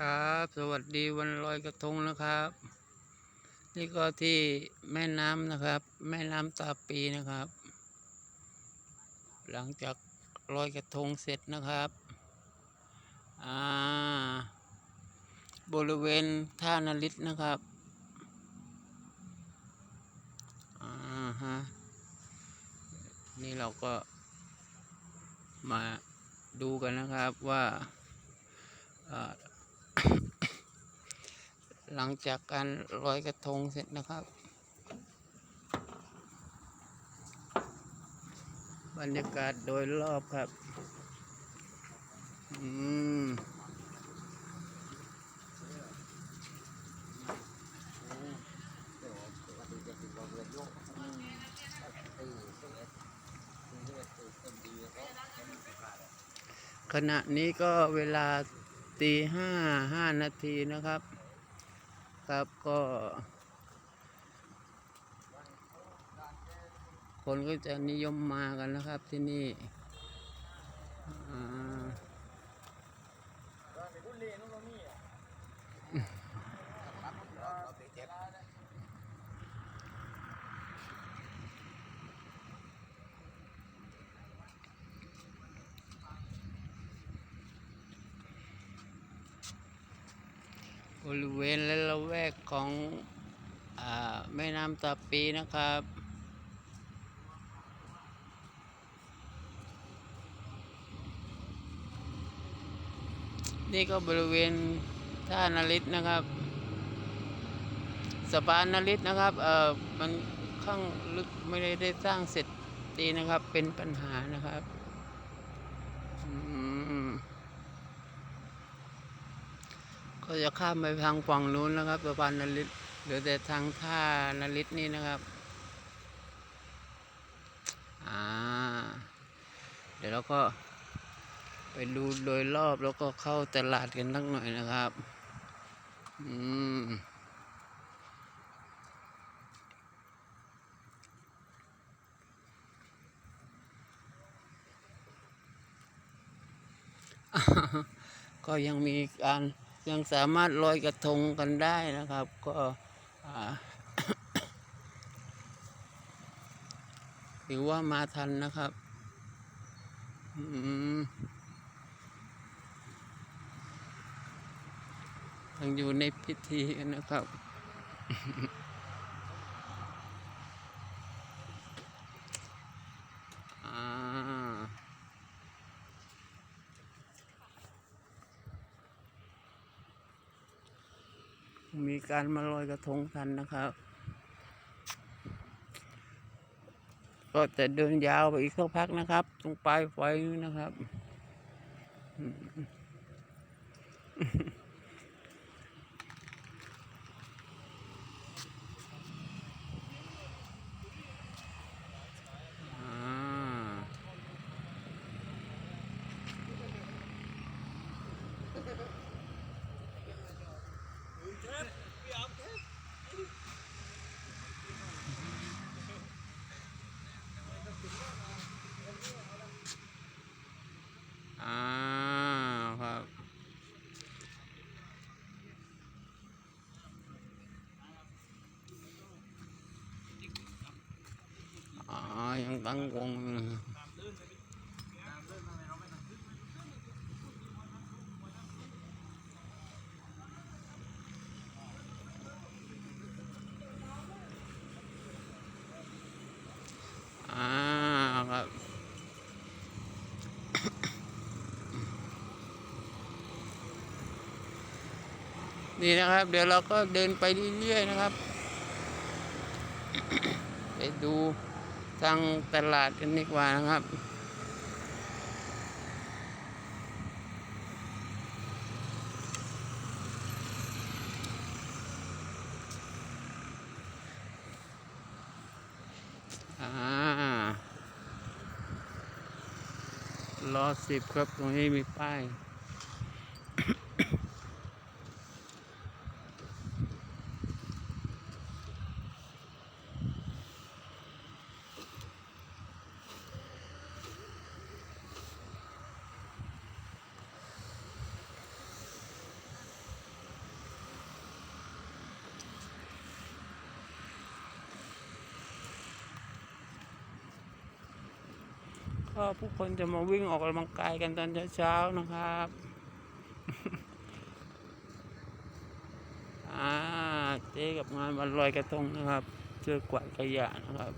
ครับ สวัสดีวันลอยกระทงนะครับ นี่ก็ที่แม่น้ำนะครับ แม่น้ำตาปีนะครับ หลังจากลอยกระทงเสร็จนะครับอ่าบริเวณท่านาริตนะครับอ่าฮะนี่เราก็มาดูกันนะครับว่าอ่า หลังจากการลอยกระทงเสร็จนะครับ บรรยากาศโดยรอบครับ อืมขณะนี้ก็เวลาตีห้าห้านาทีนะครับ ครับก็คนก็จะนิยมมากันนะครับที่นี่ ริเวณและละแวกของอแม่น้ำตาปีนะครับ นี่ก็บริเวณท่านาริตนะครับสะพานนาริตนะครับเอ่อมันข้างลึกไม่ได้ได้สร้างเสร็จดีนะครับเป็นปัญหานะครับอืม ก็จะข้ามไปทางฝั่งนู้นนะครับสะพานนาริตเหลือแต่ทางท่านาริตนี่นะครับอ่าเดี๋ยวเราก็ไปดูโดยรอบแล้วก็เข้าตลาดกันสักหน่อยนะครับ อืมก็ยังมีการ ยังสามารถลอยกระทงกันได้นะครับ ก็ถือว่ามาทันนะครับยังอยู่ในพิธีกันนะครับ การมาลอยกระทงกันนะครับ ก็จะเดินยาวไปอีกสักพักนะครับ ตรงปลายไฟนะครับม อ่าอ่าครับ อ๋อ ยัง ตั้งวงอ่าครับนี่นะครับ เดี๋ยวเราก็เดินไปเรื่อยๆนะครับ ไปดู ทางตลาดกันดีกว่านะครับ รอสิบครับ ตรงนี้มีป้าย ก็ผู้คนจะมาวิ่งออกกำลังกายกันตอนเช้าๆนะครับอ่าเจ๊กับงานวันลอยกระทงนะครับเจอกวาดขยะนะครับ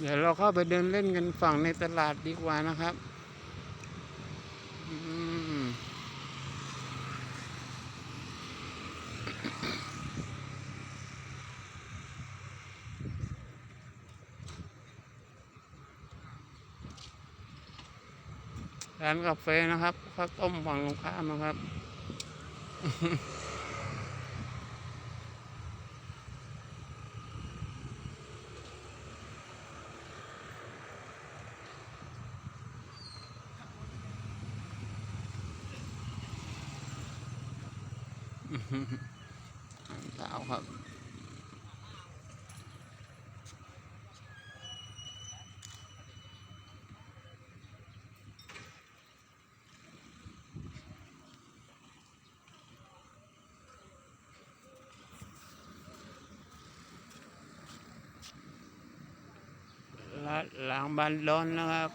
เดี๋ยวเราเข้าไปเดินเล่นกันฝั่งในตลาดดีกว่านะครับร้านกาแฟนะครับข้าวต้มฝั่งตรงข้ามนะครับ สาวครับละหลังบ้านร้อนนะครับ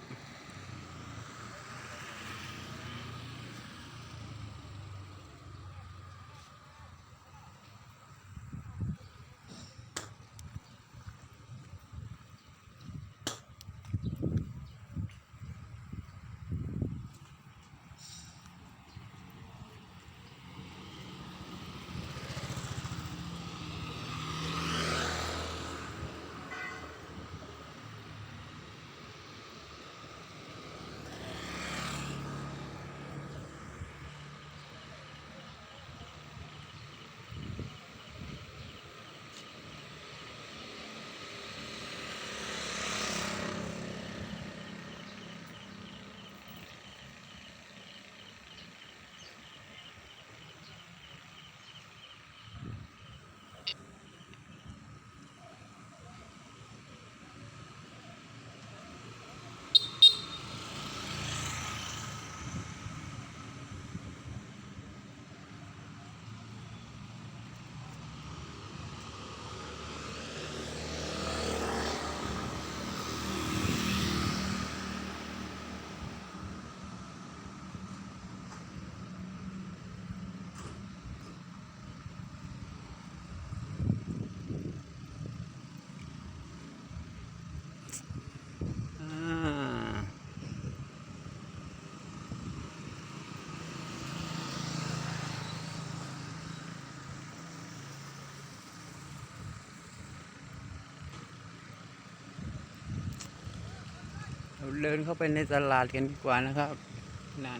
เดินเข้าไปในตลาดกันดีกว่านะครับร้าน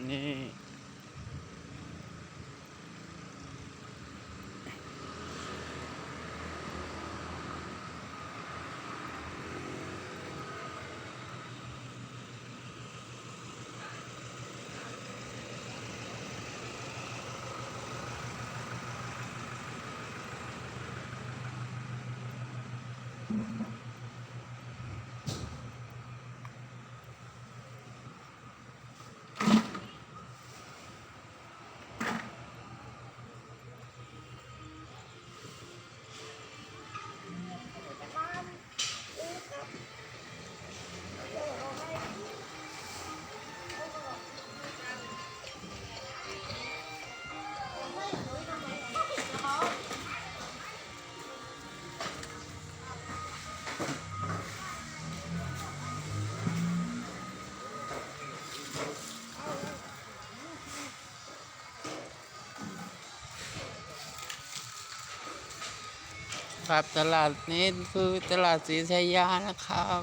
นี้ครับ ตลาดนี้คือตลาดศรีชัยยานะครับ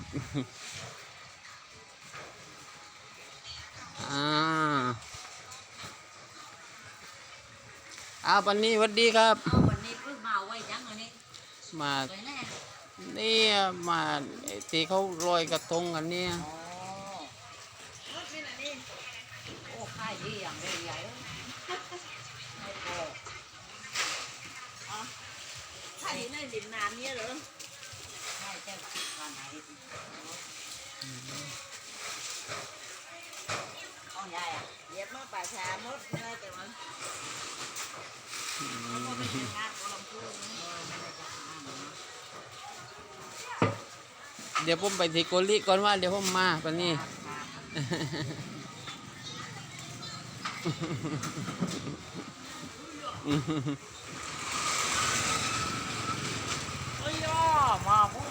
อ่าอ้าววันนี้หวัสดีครับ เอาวันนี้เพิ่งมาไว้ยังอันนี้มา สวยแน่ เนี่ยมาไอ้ที่เขาลอยกระทงกันเนี่ย อ๋อรถนี่นะนี่โอ้ค่ายดีอย่างเดียวใหญ่เอ้ยไม่พอ ถ้าอยู่ในริมน้ำเนี่ยเหรอ ใช่เจ้าการไหน ยายอะ เหยียบมาป่าช้ามดเลยแต่ว่าเขาก็ไม่เป็นงานของลำพูน เออไม่ได้จะทำนะ เดี๋ยว ผมไปที่โกลิก่อนว่าเดี๋ยวผมมาปะนี่ครับเฮ้ยย่อมาพูด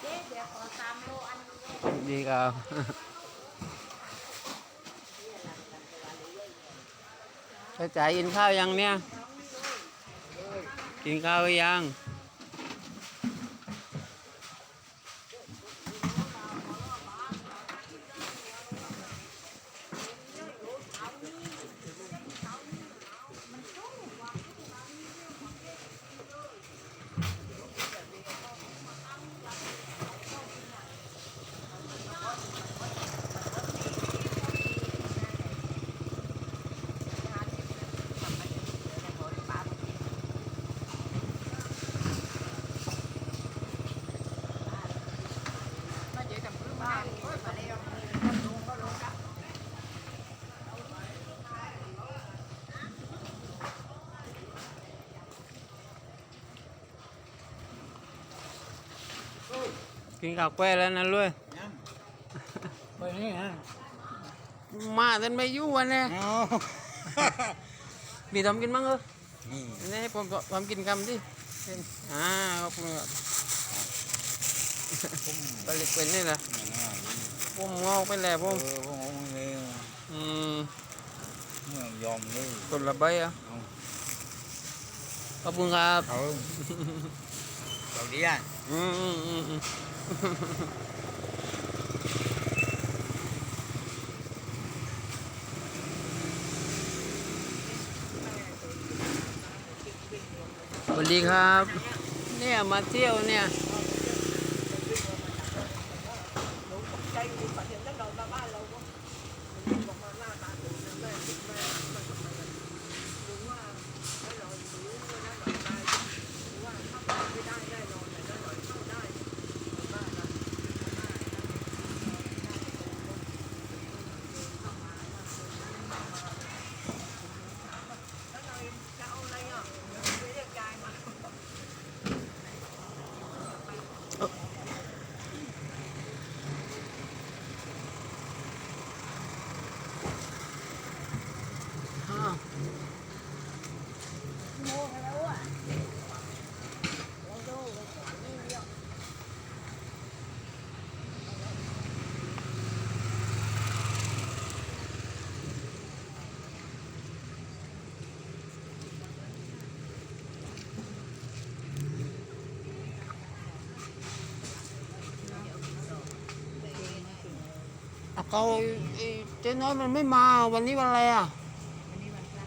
เจ๊เดี๋ยวขอสามโลอันนี้ ดีครับกระจายกินข้าวยังเนี่ย กินข้าวยัง มาเจอกับพื้นบ้านโอ้ยมาแล้วลงก็ลงครับ กินข้าวแกล้แล้วนะลุยไปนี่ฮะมาแต่ไม่อยู่วันนี้เอามีทำกินมั้งเออนี่นี่ให้ผมทำกินคำดิเป็นอ่าขอบคุณครับผลิตเป็นนี่แหละผมงอกไปแล้วผเอมอพวกมึงเลยอืมเนี่ยยอมเลยคนละใบอะขอบคุณครับเขาเขาดีอะอืมอืมอืมอืม สวัสดีครับ เนี่ยมาเที่ยวเนี่ย ใจดีกว่าเห็นแล้วเรามาบ้านเราก็บอกมาหน้าตาดูนะแม่ติดแม่มันทำไมรู้ว่าไม่รอรู้ว่าน่าหน่อยได้รู้ว่าถ้าไปไม่ได้แน่นอนแต่น่าหน่อยเข้าได้บ้านนะแล้วเราจะเอาอะไรอะไม่เรียกยายมา อ้าว โมกันแล้วอะเราดูเราสอนนี่เดียว เอาเขาไอ้เจ๊น้อยมันไม่มาวันนี้วันอะไรอะวันนี้วันพระ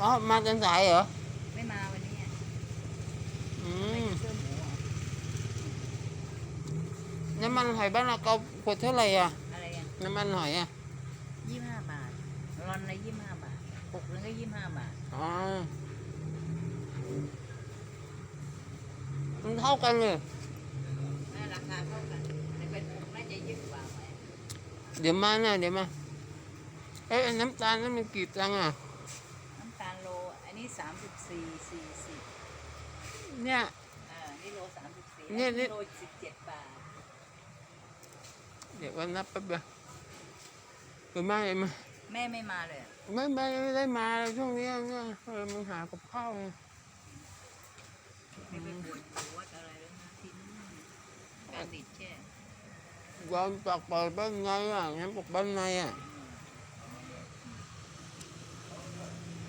อ๋อมาจนสายเหรอไม่มาวันนี้อะอืมเสื้อหมูอะน้ำมันหอยบ้านเราเกาขวดเท่าไหร่อะอะไรอะน้ำมันหอยอะยี่ห้าบาทรอนละยี่ห้าบาทปกนึงก็ยี่ห้าบาทอ๋อมันเท่ากันเลย น่าราคาเท่ากันแต่เป็นปกน่าจะเยอะกว่าไหม เดี๋ยวมานะเดี๋ยวมา เอ๊ะน้ำตาลนั้นมันกี่ตังค์อะ น้ำตาลโล อันนี้สามสิบสี่สี่สิบเนี่ย อ่า นี่โลสามสิบสี่เนี่ยเนี่ยโลสิบเจ็ดบาท เดี๋ยววันนับแป๊บเดียวเดี๋ยวมาเดี๋ยวมาแม่ไม่มาเลยอะไม่ไม่ไม่ได้มาเลยช่วงนี้เนี่ยเออมันหากับข้าวไงไม่ไปปวดหัวอะไรเลยนะที่นู่นการติดแช่ ยอมปากเปิดบ้านในอะงั้นปกบ้านในอะ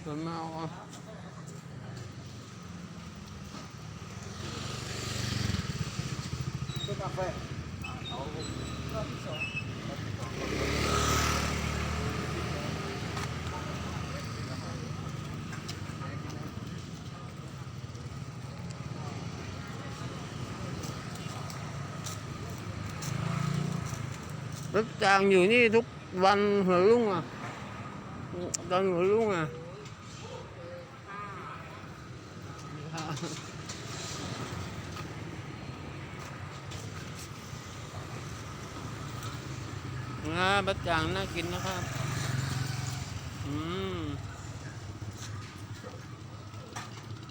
เดี๋ยวมาเอา ซื้อกาแฟ ร รถจางอยู่นี่ทุกวันหัวรุ่งอะตอนหัวรุ่งอะนะบัดจางน่ากินนะครับ อืม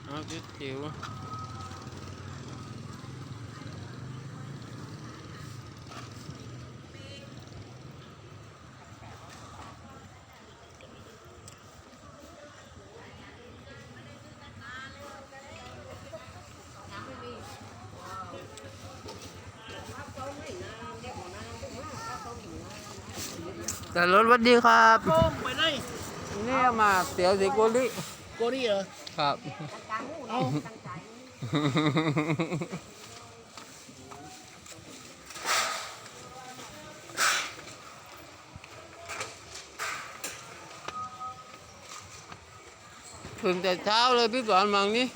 เอาจิ๋วจิ๋ว น้ำไม่มีถ้าเขาไม่น้ำเรียกหมอน้ำพวกนั้นถ้าเขาหิวน้ำ แต่รถวัดดีครับโก้ไปไหนนี่เอามาเตี๋ยวสิโกลิโกนี่เหรอครับกลางหูนี่ตั้งใจถึงแต่เช้าเลยพี่สอนมังนี่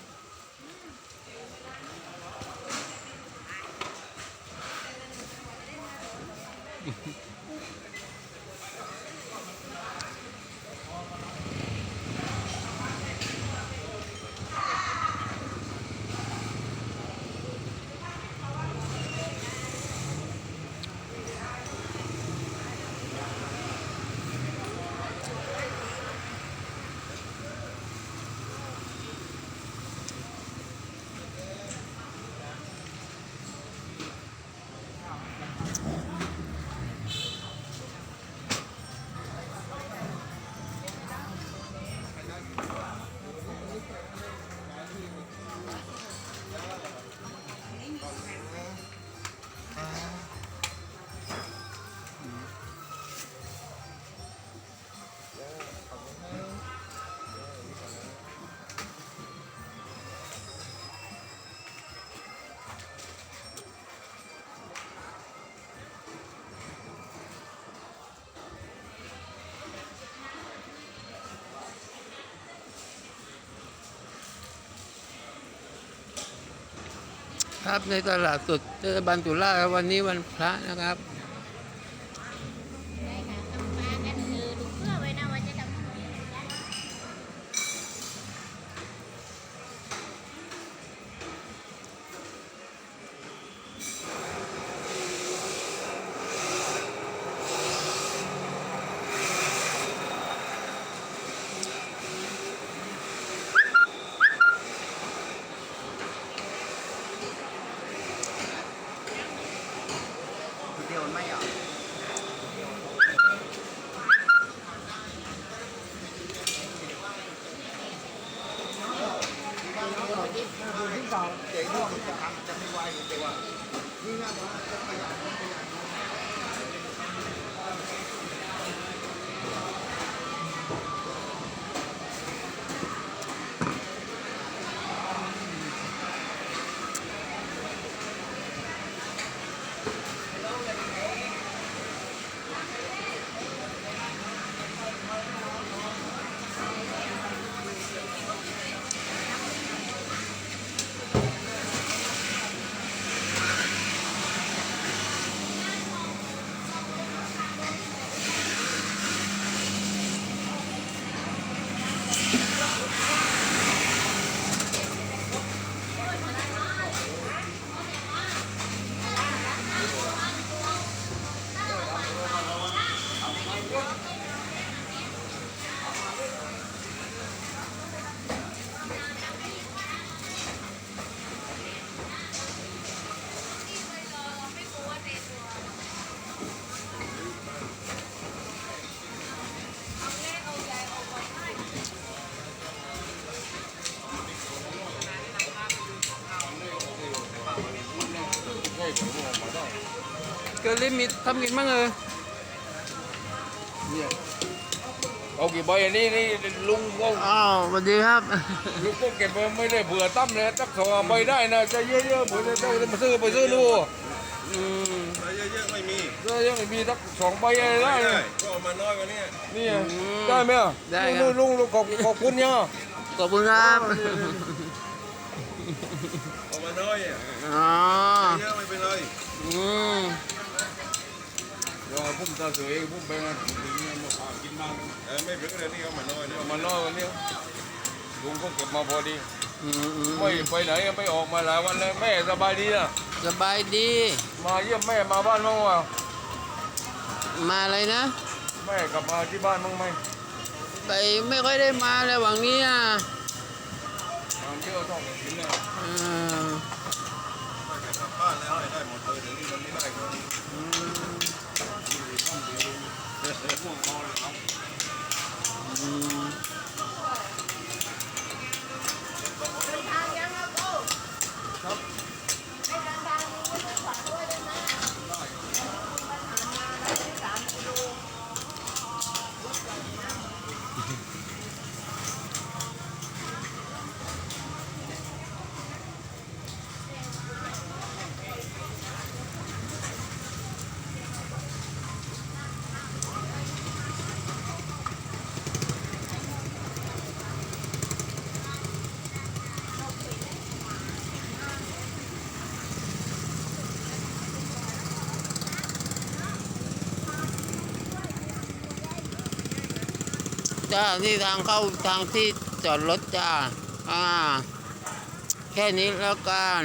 ครับในตลาดสดเจอบันตุล่าครับวันนี้วันพระนะครับ เกลิมีทำกินบ้างเออเอากี่ใบอันนี้นี่ลุงก็อ้าวสวัสดีครับ ลุงก็เก็บไว้ไม่ได้เผื่อตั้มเลยสักสองใบได้นะจะเยอะๆเผื่อจะจะมาซื้อไปซื้อดูอืมเยอะๆไม่มีจะยังไม่มีสักสองใบอะไรได้ไม่นะได้ก็เอามาน้อยกว่านี้นี่ไงได้ไหมอะได้ครับลุงลุงลุงขอบขอบคุณเนี่ยขอบคุณครับเอามาน้อยอะอ๋อเยอะไม่เป็นไรอืม เดี๋ยวผมเสือเองพุ่งไปนะถึงเนี่ยมาพากินมากเออไม่เพิ่งเลยนี่เอามาน้อยเนี่ยเอามาน้อยวันนี้ลุงก็เก็บมาพอดีอืมอืมไม่ไปไหนไม่ออกมาหลายวันเลยแม่สบายดีนะสบายดี มาเยี่ยมแม่มาบ้านมั้างวะมาอะไรนะ แม่กลับมาที่บ้านมั้างไหมไปไม่ค่อยได้มาเลยหวังนี้อะงานเยอะต้องกินนะเออกลับบ้านแล้วให้ได้หมดเลยเดี๋ยวนี้มันไม่ได้ก็ ครับ อืม เดินทางยังครับกูครับให้เดินทางมีไว้ต้องฝากด้วยด้วยนะปัญหามาได้ที่สามกิโล จ้านี่ทางเข้าทางที่จอดรถจ้าอ่าแค่นี้แล้วกัน